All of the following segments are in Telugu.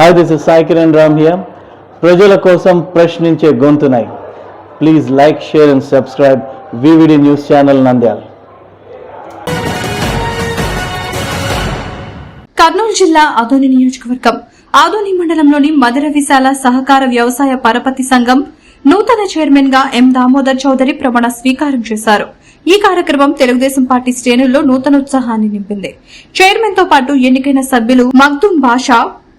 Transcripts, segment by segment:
Hi this is Sai Kiran Ram here ప్రజల కోసం ప్రశ్నించే గొంతునై. Please like share and subscribe VVD news channel Nandyal Kurnool జిల్లా ఆదోని నియోజకవర్గం. ఆదోని మండలంలోని మధుర విశాల సహకార వ్యవసాయ పరపతి సంఘం నూతన చైర్మన్గా ఎం దామోదర్ చౌదరి ప్రమాణ స్వీకారం చేశారు. ఈ కార్యక్రమం తెలుగుదేశం పార్టీ శ్రేణుల్లో నూతన ఉత్సాహాన్ని నింపింది. చైర్మన్తో పాటు ఎన్నికైన సభ్యులు మగ్దుమ్ బాషా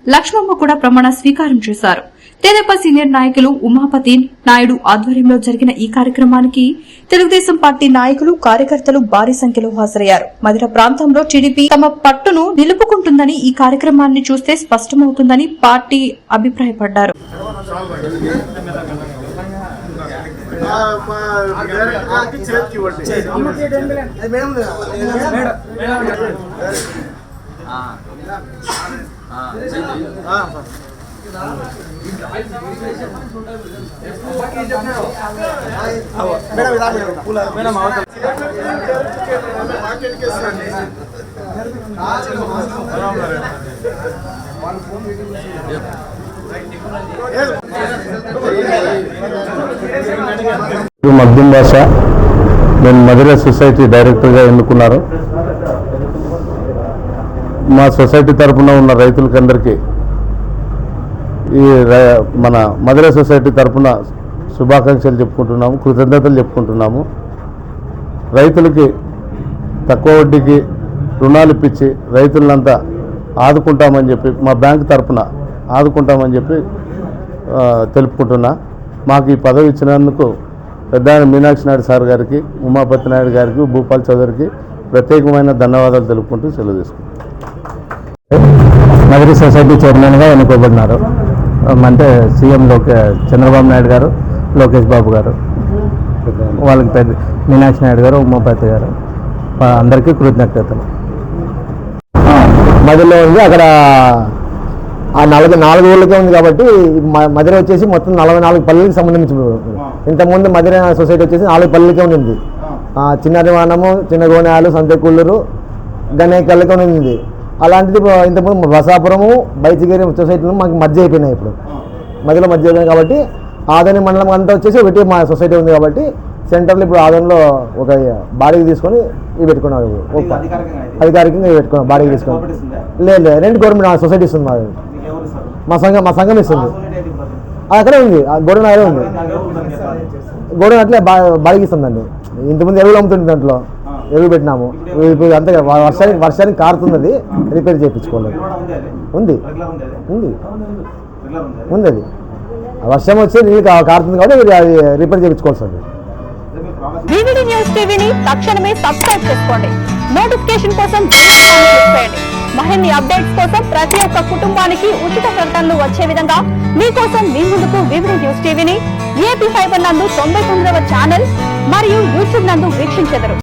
లక్ష్మమ్మ కూడా ప్రమాణ స్వీకారం చేశారు తెదేపా సీనియర్ నాయకులు ఉమాపతి నాయుడు ఆధ్వర్యంలో జరిగిన ఈ కార్యక్రమానికి తెలుగుదేశం పార్టీ నాయకులు కార్యకర్తలు భారీ సంఖ్యలో హాజరయ్యారు మధిర ప్రాంతంలో టీడీపీ తమ పట్టును నిలుపుకుంటుందని ఈ కార్యక్రమాన్ని చూస్తే స్పష్టమవుతుందని పార్టీ అభిప్రాయపడ్డారు ఇది మగ్దుమ్ బాషా నేను మధుర సొసైటీ డైరెక్టర్గా ఎన్నుకున్నారు. మా సొసైటీ తరపున ఉన్న రైతులకందరికీ ఈ మన మధుర సొసైటీ తరపున శుభాకాంక్షలు చెప్పుకుంటున్నాము కృతజ్ఞతలు చెప్పుకుంటున్నాము. రైతులకి తక్కువ వడ్డీకి రుణాలు ఇప్పించి రైతులంతా ఆదుకుంటామని చెప్పి మా బ్యాంక్ తరపున ఆదుకుంటామని చెప్పి తెలుపుకుంటున్నా. మాకు ఈ పదవి ఇచ్చినందుకు పెద్ద మీనాక్షి నాయుడు సార్ గారికి ఉమాపతి నాయుడు గారికి భూపాల్ చౌదరికి ప్రత్యేకమైన ధన్యవాదాలు తెలుపుకుంటూ సెలవు తీసుకుంటాం నగరి సొసైటీ చైర్మన్గా ఎన్నుకోబడినారు. అంటే సీఎం లోకే చంద్రబాబు నాయుడు గారు లోకేష్ బాబు గారు. వాళ్ళకి పెద్ద మీనాక్షి నాయుడు గారు ఉమాపతి గారు. అందరికీ కృతజ్ఞతలు. మధ్యలో ఉంది అక్కడ ఆ నలభై నాలుగు ఊళ్ళకే ఉంది కాబట్టి మ- వచ్చేసి మొత్తం నలభై నాలుగు పల్లెలకు సంబంధించి ఇంతకుముందు మధుర సొసైటీ వచ్చేసి నాలుగు పల్లెలకే ఉండింది. ఆ, చిన్నరివానము చిన్న గోనాయాలు సంతకూళ్ళూరు గణేకల్లికే ఉంది అలాంటిది ఇంతకుముందు బసాపురము బైచిగిరి సొసైటీలు మాకు మధ్య అయిపోయినాయి ఇప్పుడు. మధ్యలో మధ్య అయిపోయినాయి కాబట్టి ఆదోని మండలం అంతా వచ్చేసి ఒకటి మా సొసైటీ ఉంది కాబట్టి సెంటర్లో ఇప్పుడు ఆదోనిలో ఒక బాడీకి తీసుకొని ఇవి పెట్టుకున్నారు. ఇప్పుడు. అధికారికంగా ఇవి పెట్టుకున్నాం బాడీకి తీసుకొని. లేదు లేదు. రెండు గవర్నమెంట్ సొసైటీ ఇస్తుంది మాది. మా సంఘం మా సంఘం ఇస్తుంది. అక్కడే ఉంది. ఆ గోడౌన్ అక్కడే ఉంది. గోడౌన్ అట్లే బా బాడీకి ఇస్తుందండి. ఇంతకుముందు ఎరువులు అమ్ముతుంది దాంట్లో. ఎరువు పెట్టినాము ఇప్పుడు అంతే వర్షానికి వర్షానికి కారుతుంది అది రిపేర్ చేయించుకోలేదు. ఉంది. ఉంది. ఉంది అది వర్షం వచ్చి నీళ్ళు కారుతుంది కాబట్టి అది రిపేర్ చేయించుకోవాల్సి ఉంది వివిడి న్యూస్ టీవీని తక్షణమే సబ్స్క్రైబ్ చేసుకోండి. నోటిఫికేషన్ కోసం చేయండి. మరిన్ని అప్డేట్స్ కోసం ప్రతి ఒక్క కుటుంబానికి ఉచిత ప్రకటనలు వచ్చే విధంగా మీకోసం మీ ముందుకు వివిడి న్యూస్ టీవీని ఏపీ ఫైబర్ నందు తొంభై తొమ్మిదవ ఛానల్ మరియు యూట్యూబ్ నందు వీక్షించెదరు.